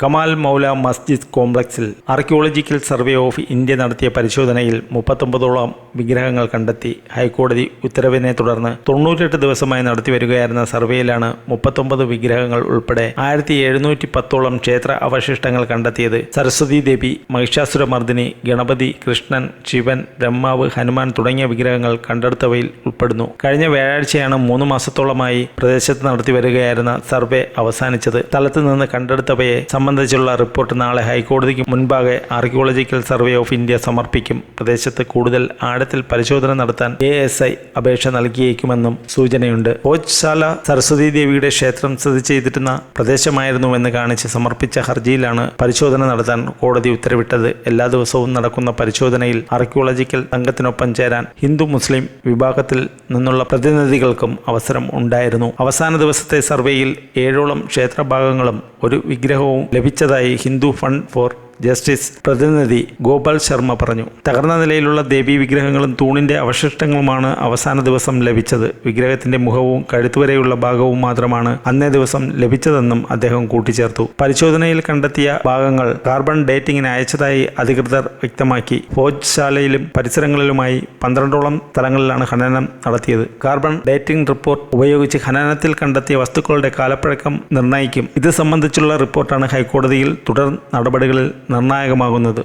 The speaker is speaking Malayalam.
കമാൽ മൗല മസ്ജിദ് കോംപ്ലക്സിൽ ആർക്കിയോളജിക്കൽ സർവേ ഓഫ് ഇന്ത്യ നടത്തിയ പരിശോധനയിൽ മുപ്പത്തൊമ്പതോളം വിഗ്രഹങ്ങൾ കണ്ടെത്തി. ഹൈക്കോടതി ഉത്തരവിനെ തുടർന്ന് തൊണ്ണൂറ്റെട്ട് ദിവസമായി നടത്തിവരികയായിരുന്ന സർവേയിലാണ് മുപ്പത്തൊമ്പത് വിഗ്രഹങ്ങൾ ഉൾപ്പെടെ ആയിരത്തി എഴുന്നൂറ്റി പത്തോളം ക്ഷേത്ര അവശിഷ്ടങ്ങൾ കണ്ടെത്തിയത്. സരസ്വതി ദേവി മഹിഷാസുരമർദ്ദിനി ഗണപതി കൃഷ്ണൻ ശിവൻ ബ്രഹ്മാവ് ഹനുമാൻ തുടങ്ങിയ വിഗ്രഹങ്ങൾ കണ്ടെടുത്തവയിൽ ഉൾപ്പെടുന്നു. കഴിഞ്ഞ വ്യാഴാഴ്ചയാണ് മൂന്ന് മാസത്തോളമായി പ്രദേശത്ത് നടത്തിവരികയായിരുന്ന സർവേ അവസാനിച്ചത്. സ്ഥലത്ത് നിന്ന് കണ്ടെടുത്തവയെ സംബന്ധിച്ചുള്ള റിപ്പോർട്ട് നാളെ ഹൈക്കോടതിക്ക് മുൻപാകെ ആർക്കിയോളജിക്കൽ സർവേ ഓഫ് ഇന്ത്യ സമർപ്പിക്കും. പ്രദേശത്ത് കൂടുതൽ ആഴത്തിൽ പരിശോധന നടത്താൻ എ എസ് ഐ അപേക്ഷ നൽകിയേക്കുമെന്നും സൂചനയുണ്ട്. കോച്ച്ശാല സരസ്വതി ദേവിയുടെ ക്ഷേത്രം സ്ഥിതി ചെയ്തിരുന്ന പ്രദേശമായിരുന്നുവെന്ന് കാണിച്ച് സമർപ്പിച്ച ഹർജിയിലാണ് പരിശോധന നടത്താൻ കോടതി ഉത്തരവിട്ടത്. എല്ലാ ദിവസവും നടക്കുന്ന പരിശോധനയിൽ ആർക്കിയോളജിക്കൽ സംഘത്തിനൊപ്പം ചേരാൻ ഹിന്ദു മുസ്ലിം വിഭാഗത്തിൽ നിന്നുള്ള പ്രതിനിധികൾക്കും അവസരം ഉണ്ടായിരുന്നു. അവസാന ദിവസത്തെ സർവേയിൽ ഏഴോളം ക്ഷേത്രഭാഗങ്ങളും ഒരു വിഗ്രഹവും ലഭിച്ചതായി ഹിന്ദു ഫണ്ട് ഫോർ ജസ്റ്റിസ് പ്രതിനിധി ഗോപാൽ ശർമ്മ പറഞ്ഞു. തകർന്ന നിലയിലുള്ള ദേവീ വിഗ്രഹങ്ങളും തൂണിന്റെ അവശിഷ്ടങ്ങളുമാണ് അവസാന ദിവസം ലഭിച്ചത്. വിഗ്രഹത്തിന്റെ മുഖവും കഴുത്തുവരെയുള്ള ഭാഗവും മാത്രമാണ് അന്നേ ദിവസം ലഭിച്ചതെന്നും അദ്ദേഹം കൂട്ടിച്ചേർത്തു. പരിശോധനയിൽ കണ്ടെത്തിയ ഭാഗങ്ങൾ കാർബൺ ഡേറ്റിംഗിന് അയച്ചതായി അധികൃതർ വ്യക്തമാക്കി. ഭോജ്ശാലയിലും പരിസരങ്ങളിലുമായി പന്ത്രണ്ടോളം സ്ഥലങ്ങളിലാണ് ഖനനം നടത്തിയത്. കാർബൺ ഡേറ്റിംഗ് റിപ്പോർട്ട് ഉപയോഗിച്ച് ഖനനത്തിൽ കണ്ടെത്തിയ വസ്തുക്കളുടെ കാലപ്പഴക്കം നിർണയിക്കും. ഇത് സംബന്ധിച്ചുള്ള റിപ്പോർട്ടാണ് ഹൈക്കോടതിയിൽ തുടർ നടപടികളിൽ നിർണായകമാകുന്നത്.